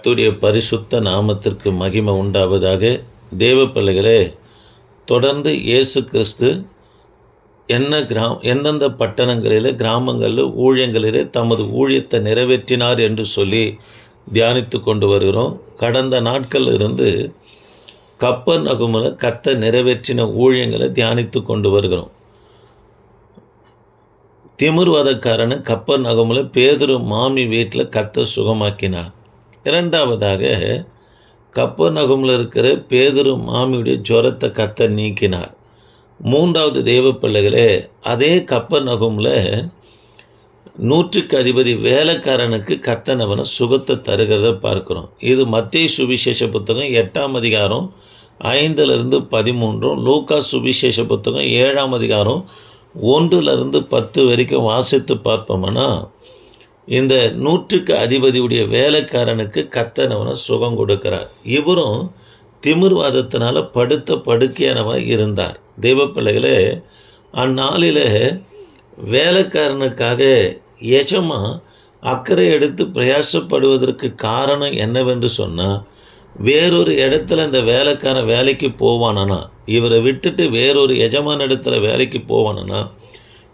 கத்துடைய பரிசுத்த நாமத்திற்கு மகிமை உண்டாவதாக தேவ பிள்ளைகளே தொடர்ந்து இயேசு கிறிஸ்து என்ன கிராம் எந்தெந்த பட்டணங்களில் கிராமங்களில் ஊழியங்களிலே தமது ஊழியத்தை நிறைவேற்றினார் என்று சொல்லி தியானித்து கொண்டு வருகிறோம். கடந்த நாட்களில் இருந்து கப்பர் நகுமில் கத்த நிறைவேற்றின ஊழியங்களை தியானித்து கொண்டு வருகிறோம். திமிர்வாதக்காரனை கப்பர் நகமில் பேதுரு மாமி வீட்டில் கத்த சுகமாக்கினார். இரண்டாவதாக கப்பர் நகமில் இருக்கிற பேதரு மாமியுடைய ஜுரத்தை கத்த நீக்கினார். மூன்றாவது தெய்வ பிள்ளைகளே அதே கப்பர் நகமில் நூற்றுக்கு அதிபதி வேலைக்காரனுக்கு கத்தனவனை சுகத்தை தருகிறத பார்க்குறோம். இது மத்திய சுவிசேஷ புத்தகம் எட்டாம் அதிகாரம் ஐந்துலேருந்து பதிமூன்றும் லூக்கா சுவிசேஷ புத்தகம் ஏழாம் அதிகாரம் ஒன்றுலேருந்து பத்து வரைக்கும் வாசித்து பார்ப்போம்னா? இந்த நூற்றுக்கு அதிபதியுடைய வேலைக்காரனுக்கு கத்தனவனை சுகம் கொடுக்கிறார். இவரும் திமிர்வாதத்தினால படுத்த படுக்கையானவன் இருந்தார். தெய்வ பிள்ளைகளே அந்நாளில் வேலைக்காரனுக்காக எஜமா அக்கறை எடுத்து பிரயாசப்படுவதற்கு காரணம் என்னவென்று சொன்னால் வேறொரு இடத்துல இந்த வேலைக்காரன் வேலைக்கு போவானா இவரை விட்டுட்டு வேறொரு எஜமான இடத்துல வேலைக்கு போவானா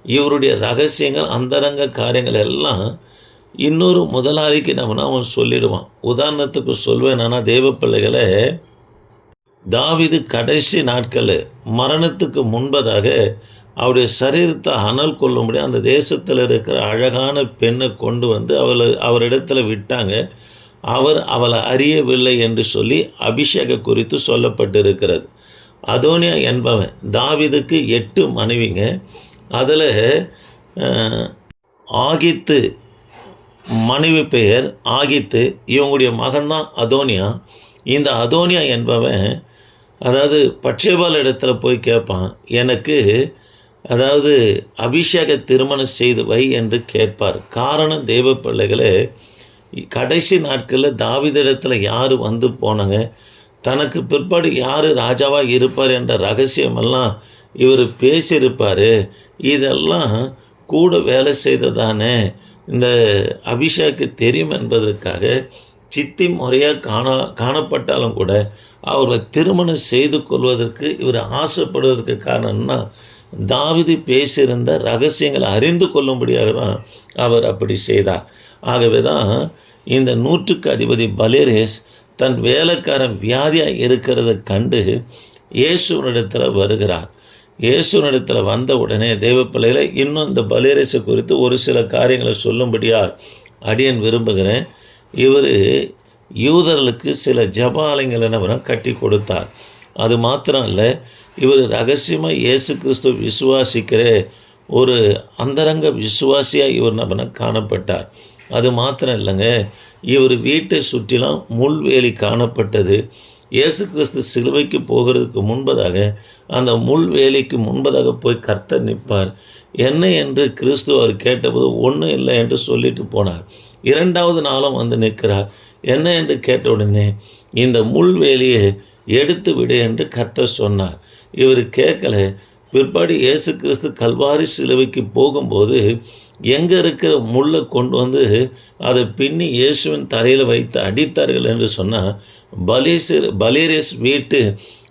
இவருடைய ரகசியங்கள் அந்தரங்க காரியங்கள் எல்லாம் இன்னொரு முதலாளிக்கு நம்ம அவன் சொல்லிடுவான். உதாரணத்துக்கு சொல்வேன்னா தேவ பிள்ளைகளை தாவிது கடைசி நாட்களில் மரணத்துக்கு முன்பதாக அவருடைய சரீரத்தை அனல் கொள்ளும்படி அந்த தேசத்தில் இருக்கிற அழகான பெண்ணை கொண்டு வந்து அவளை அவரிடத்துல விட்டாங்க. அவர் அவளை அறியவில்லை என்று சொல்லி அபிஷேக குறித்து சொல்லப்பட்டிருக்கிறது. அதோனியா என்பவன் தாவிதுக்கு எட்டு மனைவிங்க. அதில் ஆகித்து மனைவி பெயர் ஆகித்து இவங்களுடைய மகன்தான் அதோனியா. இந்த அதோனியா என்பவன் அதாவது பட்சேபால் இடத்துல போய் கேட்பான் எனக்கு அதாவது அபிஷேக திருமணம் செய்து வை என்று கேட்பார். காரணம் தெய்வ பிள்ளைகளே கடைசி நாட்களில் தாவிதிடத்தில் யார் வந்து போனாங்க தனக்கு பிற்பாடு யார் ராஜாவாக இருப்பார் என்ற ரகசியமெல்லாம் இவர் பேசியிருப்பார். இதெல்லாம் கூட வேலை செய்ததானே இந்த அபிஷேக்கு தெரியும் என்பதற்காக சித்தி முறையாக காணா காணப்பட்டாலும் கூட அவர்களை திருமணம் செய்து கொள்வதற்கு இவர் ஆசைப்படுவதற்கு காரணம்னா தாவிது பேசியிருந்த ரகசியங்களை அறிந்து கொள்ளும்படியாக தான் அவர் அப்படி செய்தார். ஆகவே தான் இந்த நூற்றுக்கு அதிபதி பலேரேஸ் தன் வேலைக்காரன் வியாதியாக இருக்கிறத கண்டு இயேசுவனிடத்தில் வருகிறார். இயேசுவனிடத்தில் வந்த உடனே தேவ பிள்ளைகளை இன்னும் இந்த பலேரேஸை குறித்து ஒரு சில காரியங்களை சொல்லும்படியாக அடியன் விரும்புகிறேன். இவர் யூதர்களுக்கு சில ஜபாலயங்களை நம்ம கட்டி கொடுத்தார். அது மாத்திரம் இல்லை இவர் ரகசியமாக இயேசு கிறிஸ்துவ விசுவாசிக்கிற ஒரு அந்தரங்க விசுவாசியாக இவர் நம்ம காணப்பட்டார். அது மாத்திரம் இல்லைங்க இவர் வீட்டை சுற்றிலாம் முள்வேலி காணப்பட்டது. இயேசு கிறிஸ்து சிலுவைக்கு போகிறதுக்கு முன்பதாக அந்த முள் வேலைக்கு முன்பதாக போய் கர்த்தர் நிற்பார். என்ன என்று கிறிஸ்து அவர் கேட்டபோது ஒன்றும் இல்லை என்று சொல்லிட்டு போனார். இரண்டாவது நாளும் வந்து நிற்கிறார். என்ன என்று கேட்ட உடனே இந்த முள்வேலியை எடுத்து விடு என்று கர்த்தர் சொன்னார். இவர் கேட்கல பிற்பாடு இயேசு கிறிஸ்து கல்வாரி சிலுவைக்கு போகும்போது எங்கே இருக்கிற முள்ளை கொண்டு வந்து அதை பின்னி இயேசுவின் தலையில் வைத்து அடித்தார்கள் என்று சொன்னால் பலேசர் பலேரேஸ் வீட்டு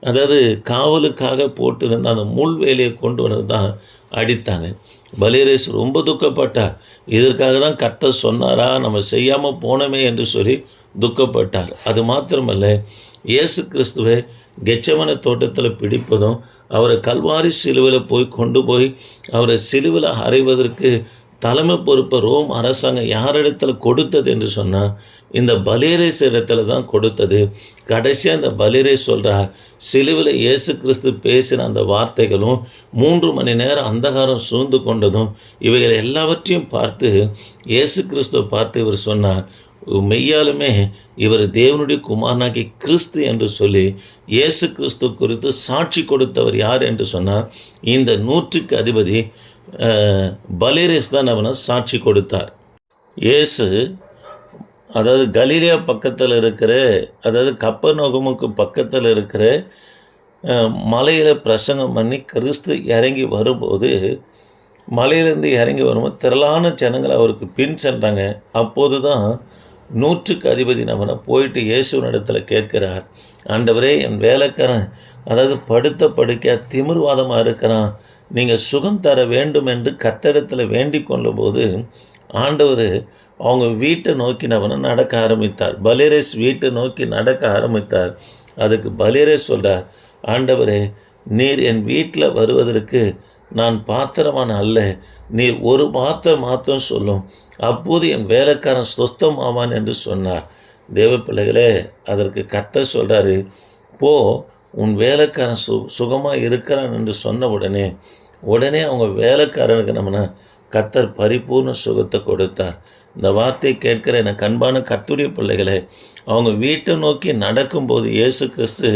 அதாவது காவலுக்காக போட்டிருந்த அந்த முள் வேலையை கொண்டு வந்து தான் அடித்தாங்க. பலேரேஸ் ரொம்ப துக்கப்பட்டார். இதற்காக தான் கர்த்தர் சொன்னாரா நம்ம செய்யாமல் போனோமே என்று சொல்லி துக்கப்பட்டார். அது மாத்திரமல்ல இயேசு கிறிஸ்துவை கெச்சவன தோட்டத்தில் பிடிப்பதும் அவரை கல்வாரி சிலுவையில் போய் கொண்டு போய் அவரை சிலுவில் அறைவதற்கு தலைமை பொறுப்பை ரோம் அரசாங்கம் யாரிடத்தில் கொடுத்தது என்று சொன்னால் இந்த பலேரேஸ் இடத்துல தான் கொடுத்தது. கடைசியாக அந்த பலேரேஸ் சொல்கிறார் சிலுவில் இயேசு கிறிஸ்து பேசின அந்த வார்த்தைகளும் மூன்று மணி நேரம் அந்தகாரம் சூழ்ந்து கொண்டதும் இவைகள் எல்லாவற்றையும் பார்த்து இயேசு கிறிஸ்துவை பார்த்து இவர் சொன்னார் மெய்யாலுமே இவர் தேவனுடைய குமாரனாகி கிறிஸ்து என்று சொல்லி இயேசு கிறிஸ்து குறித்து சாட்சி கொடுத்தவர் யார் என்று சொன்னார் இந்த நூற்றுக்கு அதிபதி பலேரிஸ் தான் அவனை சாட்சி கொடுத்தார். இயேசு அதாவது கலீலியா பக்கத்தில் இருக்கிற அதாவது கப்பநோகமுக்கு பக்கத்தில் இருக்கிற மலையில் பிரசங்கம் பண்ணி கிறிஸ்து இறங்கி வரும்போது மலையிலேருந்து இறங்கி வரும்போது திரளான ஜனங்கள் அவருக்கு பின் சென்றாங்க. அப்போது தான் நூற்றுக்கு அதிபதி நம்மனை போயிட்டு இயேசுவனிடத்தில் கேட்கிறார். ஆண்டவரே என் வேலைக்காரன் அதாவது படுத்த படுக்கையாக திமிர்வாதமாக இருக்கிறான். நீங்கள் சுகம் தர வேண்டும் என்று கத்தடத்தில் வேண்டி கொள்ளும்போது ஆண்டவர் அவங்க வீட்டை நோக்கினவனை நடக்க ஆரம்பித்தார். பலிரேஸ் வீட்டை நோக்கி நடக்க ஆரம்பித்தார். அதுக்கு பலிரேஸ் சொல்கிறார் ஆண்டவரே நீர் என் வீட்டில் வருவதற்கு நான் பாத்திரமான அல்ல. நீர் ஒரு பாத்திரம் மாத்திரம் சொல்லும். அப்போது என் வேலைக்காரன் சொஸ்தம் ஆவான் என்று சொன்னார். தேவ பிள்ளைகளே அதற்கு கத்த சொல்கிறாரு போ உன் வேலைக்காரன் சு சுகமாக இருக்கிறான் என்று சொன்ன உடனே உடனே அவங்க வேலைக்காரனுக்கு நம்மனா கத்தர் பரிபூர்ண சுகத்தை கொடுத்தார். இந்த வார்த்தையை கேட்கிற எனக்கு அன்பான கத்துடைய பிள்ளைகளை அவங்க வீட்டை நோக்கி நடக்கும்போது இயேசு கிறிஸ்து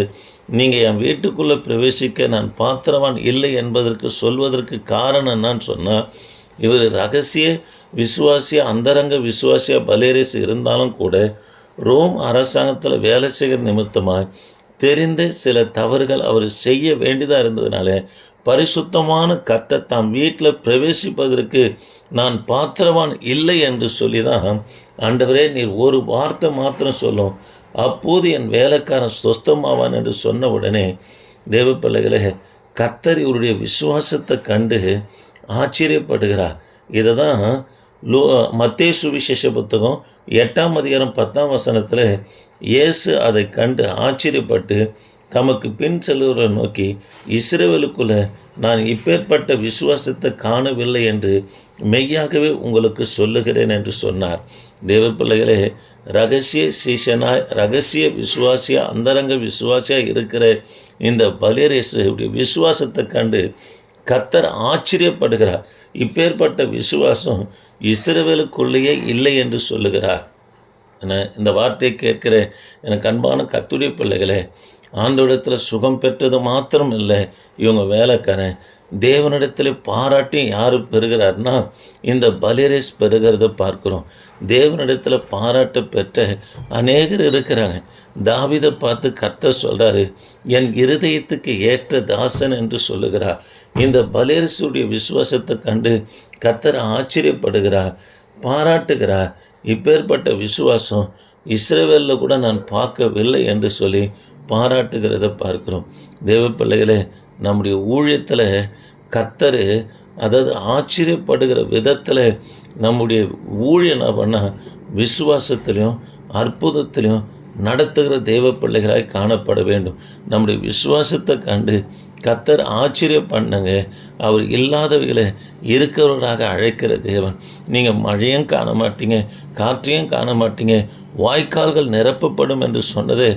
நீங்கள் என் வீட்டுக்குள்ளே பிரவேசிக்க நான் பாத்திரவான் இல்லை என்பதற்கு சொல்வதற்கு காரணம் என்னன்னு சொன்னால் இவர் ரகசிய விசுவாசிய அந்தரங்க விசுவாசிய பலேரிஸ் இருந்தாலும் கூட ரோம் அரசாங்கத்தில் வேலை செய்கிற நிமித்தமாக தெரிந்து சில தவறுகள் அவர் செய்ய வேண்டியதாக இருந்ததுனால பரிசுத்தமான கத்தை தாம் வீட்டில் பிரவேசிப்பதற்கு நான் பாத்திரவான் இல்லை என்று சொல்லி தான் ஆண்டவரே நீர் ஒரு வார்த்தை மாத்திரம் சொல்லும் அப்போது என் வேலைக்காரன் சொஸ்தமாவான் என்று சொன்ன உடனே தேவ பிள்ளைகளே கத்தர் இவருடைய விசுவாசத்தை கண்டு ஆச்சரியப்படுகிறார். இதை தான் லோ மத்திய சுவிசேஷ புத்தகம் எட்டாம் அதிகாரம் பத்தாம் வசனத்தில் இயேசு அதை கண்டு ஆச்சரியப்பட்டு தமக்கு பின் செல்வரை நோக்கி இஸ்ரேவேலுக்குள்ளே நான் இப்பேற்பட்ட விசுவாசத்தை காணவில்லை என்று மெய்யாகவே உங்களுக்கு சொல்லுகிறேன் என்று சொன்னார். தேவ பிள்ளைகளே ரகசிய சீசனாய் ரகசிய விசுவாசியாக அந்தரங்க விசுவாசியாக இருக்கிற இந்த பலியரேசுடைய விசுவாசத்தை கண்டு கத்தர் ஆச்சரியப்படுகிறார். இப்பேற்பட்ட விசுவாசம் இஸ்ரவேலுக்குள்ளேயே இல்லை என்று சொல்லுகிறார். இந்த வார்த்தையை கேட்கிற எனக்கு அன்பான கத்துடைய பிள்ளைகளே ஆண்டோடத்தில் சுகம் பெற்றது மாத்திரம் இல்லை இவங்க வேலைக்காரன் தேவனிடத்தில் பாராட்டி யார் பெறுகிறார்னா இந்த பலிரேஸ் பெறுகிறத பார்க்குறோம். தேவனிடத்தில் பாராட்டு பெற்ற அநேகர் இருக்கிறாங்க. தாவிதை பார்த்து கர்த்தர் சொல்கிறாரு என் இருதயத்துக்கு ஏற்ற தாசன் என்று சொல்லுகிறார். இந்த பலேரசுடைய விசுவாசத்தை கண்டு கர்த்தர் ஆச்சரியப்படுகிறார் பாராட்டுகிறார். இப்பேற்பட்ட விசுவாசம் இஸ்ரேவேலில் கூட நான் பார்க்கவில்லை என்று சொல்லி பாராட்டுகிறத பார்க்குறோம். தேவ பிள்ளைகளே நம்முடைய ஊழியத்தில் கத்தர் அதாவது ஆச்சரியப்படுகிற விதத்தில் நம்முடைய ஊழியம் பண்ணால் விசுவாசத்துலேயும் அற்புதத்திலையும் நடத்துகிற தெய்வ பிள்ளைகளாய் காணப்பட வேண்டும். நம்முடைய விசுவாசத்தை கண்டு கத்தர் ஆச்சரியம் பண்ணுங்க. அவர் இல்லாதவைகளை இருக்கிறவராக அழைக்கிற தேவன். நீங்கள் மழையும் காண மாட்டீங்க காற்றையும் காண மாட்டீங்க வாய்க்கால்கள் நிரப்பப்படும் என்று சொன்னது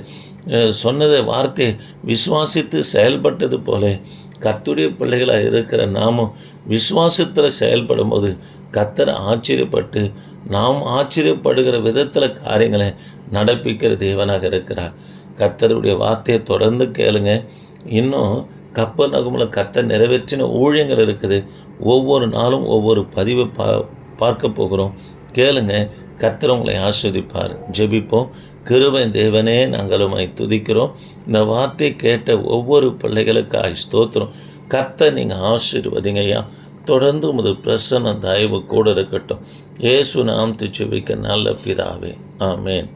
சொன்னதை வார்த்தை விசுவாசித்து செயல்பட்டது போல கத்துடைய பிள்ளைகளாக இருக்கிற நாமும் விசுவாசத்தில் செயல்படும் போது கத்தரை ஆச்சரியப்பட்டு நாம் ஆச்சரியப்படுகிற விதத்தில் காரியங்களை நடப்பிக்கிற தேவனாக இருக்கிறார். கத்தருடைய வார்த்தையை தொடர்ந்து கேளுங்க. இன்னும் கப்ப நகுமில் கத்த நிறைவேற்றின ஊழியங்கள் இருக்குது. ஒவ்வொரு நாளும் ஒவ்வொரு பதிவை பா பார்க்க போகிறோம். கேளுங்கள் கத்தர் உங்களை ஆஸ்வதிப்பார். ஜெபிப்போம். கிருபை தேவனே நாங்களுமாய் துதிக்கிறோம். இந்த வார்த்தை கேட்ட ஒவ்வொரு பிள்ளைகளுக்காக ஸ்தோத்திரம். கர்த்த நீங்கள் ஆசீர்வதிங்கய்யா தொடர்ந்து உமது பிரசன்ன தயவு கூட இருக்கட்டும். ஏசு நாம் துச்சுவிக்க நல்ல பிதாவே. ஆமேன்.